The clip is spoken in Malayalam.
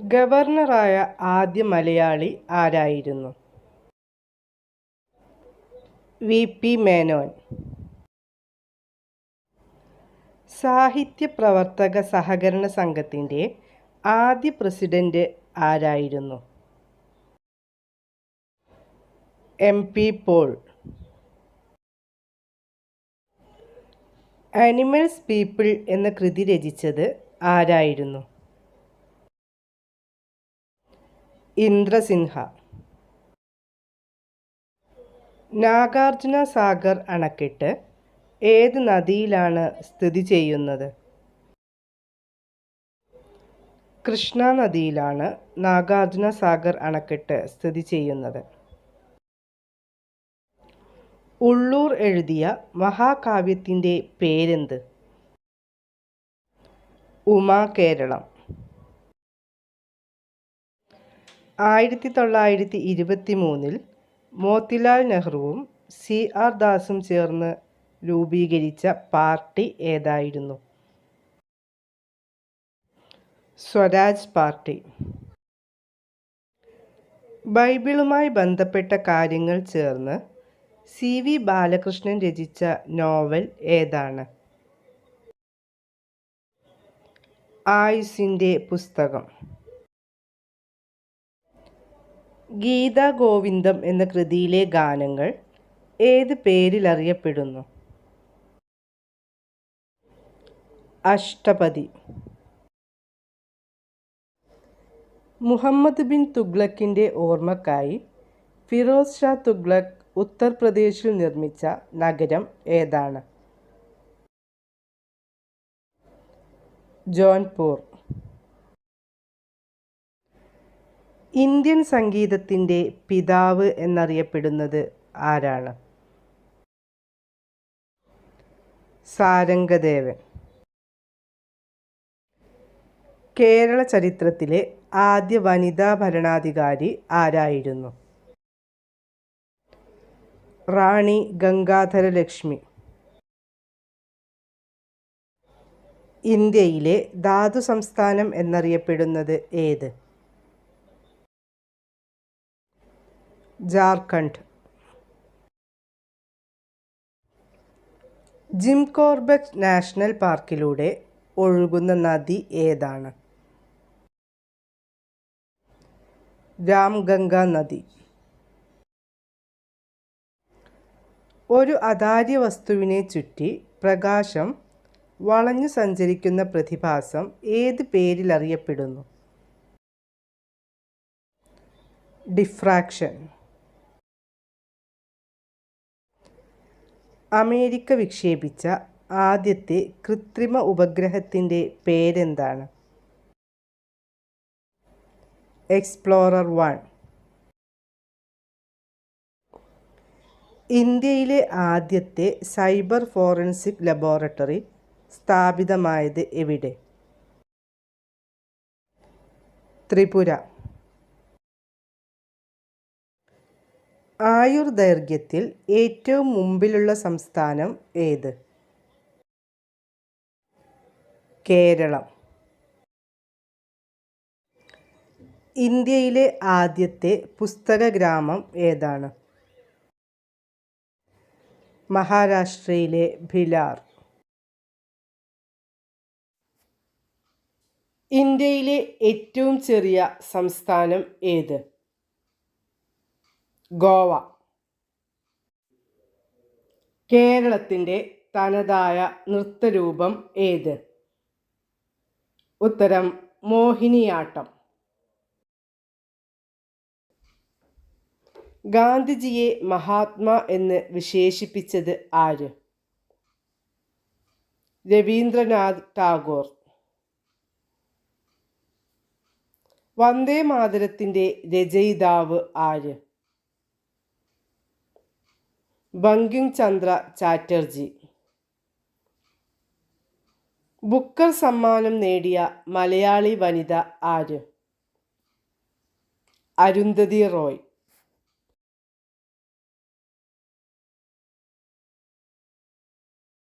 ഗവർണറായ ആദ്യ മലയാളി ആരായിരുന്നു? വി. പി. മേനോൻ. സാഹിത്യ പ്രവർത്തക സഹകരണ സംഘത്തിന്റെ ആദ്യ പ്രസിഡന്റ് ആരായിരുന്നു? M. P. Paul. Animals people എന്ന കൃതി രചിച്ചത് ആരായിരുന്നു? ഇന്ദ്രസിൻഹ. നാഗാർജുന സാഗർ അണക്കെട്ട് ഏത് നദിയിലാണ് സ്ഥിതി ചെയ്യുന്നത്? കൃഷ്ണ നദിയിലാണ് നാഗാർജുന സാഗർ അണക്കെട്ട് സ്ഥിതി ചെയ്യുന്നത്. ഉള്ളൂർ എഴുതിയ മഹാകാവ്യത്തിന്റെ പേരെന്ത്? ഉമാകേരളം ആയിരത്തി തൊള്ളായിരത്തി ഇരുപത്തി മൂന്നിൽ മോത്തിലാൽ നെഹ്റുവും സി ആർ ദാസും ചേർന്ന് രൂപീകരിച്ച പാർട്ടി ഏതായിരുന്നു? സ്വരാജ് പാർട്ടി. ബൈബിളുമായി ബന്ധപ്പെട്ട കാര്യങ്ങൾ ചേർന്ന് സി വി ബാലകൃഷ്ണൻ രചിച്ച നോവൽ ഏതാണ്? ആയുസിന്റെ പുസ്തകം. ഗീതാ ഗോവിന്ദം എന്ന കൃതിയിലെ ഗാനങ്ങൾ ഏത് പേരിൽ അറിയപ്പെടുന്നു അഷ്ടപതി. മുഹമ്മദ് ബിൻ തുഗ്ലക്കിന്റെ ഓർമ്മക്കായി ഫിറോസ് ഷാ തുഗ്ലക് ഉത്തർപ്രദേശിൽ നിർമ്മിച്ച നഗരം ഏതാണ്? ജോൺപൂർ. ഇന്ത്യൻ സംഗീതത്തിന്റെ പിതാവ് എന്നറിയപ്പെടുന്നത് ആരാണ്? സാരംഗദേവൻ. കേരള ചരിത്രത്തിലെ ആദ്യ വനിതാ ഭരണാധികാരി ആരായിരുന്നു? റാണി ഗംഗാധര ലക്ഷ്മി ഇന്ത്യയിലെ ധാതു സംസ്ഥാനം എന്നറിയപ്പെടുന്നത് ഏത്? ജാർഖണ്ഡ്. ജിം കോർബറ്റ് നാഷണൽ പാർക്കിലൂടെ ഒഴുകുന്ന നദി ഏതാണ്? രാംഗംഗ നദി. ഒരു അതാര്യ വസ്തുവിനെ ചുറ്റി പ്രകാശം വളഞ്ഞു സഞ്ചരിക്കുന്ന പ്രതിഭാസം ഏത് പേരിൽ അറിയപ്പെടുന്നു ഡിഫ്രാക്ഷൻ. അമേരിക്ക വിക്ഷേപിച്ച ആദ്യത്തെ കൃത്രിമ ഉപഗ്രഹത്തിന്റെ പേരെന്താണ്? എക്സ്പ്ലോറർ വൺ ഇന്ത്യയിലെ ആദ്യത്തെ സൈബർ ഫോറൻസിക് ലബോറട്ടറി സ്ഥാപിതമായത് എവിടെ? ത്രിപുര. ആയുർദൈർഘ്യത്തിൽ ഏറ്റവും മുമ്പിലുള്ള സംസ്ഥാനം ഏത്? കേരളം. ഇന്ത്യയിലെ ആദ്യത്തെ പുസ്തക ഗ്രാമം ഏതാണ്? മഹാരാഷ്ട്രയിലെ ഭിലാർ. ഇന്ത്യയിലെ ഏറ്റവും ചെറിയ സംസ്ഥാനം ഏത്? ഗോവ. കേരളത്തിന്റെ തനതായ നൃത്തരൂപം ഏത്? ഉത്തരം മോഹിനിയാട്ടം. ഗാന്ധിജിയെ മഹാത്മാ എന്ന് വിശേഷിപ്പിച്ചത് ആര്? രവീന്ദ്രനാഥ് ടാഗോർ. വന്ദേ മാതരത്തിന്റെ രചയിതാവ് ആര്? ബങ്കിം ചന്ദ്ര ചാറ്റർജി. ബുക്കർ സമ്മാനം നേടിയ മലയാളി വനിത ആര്? അരുന്ധതി റോയ്.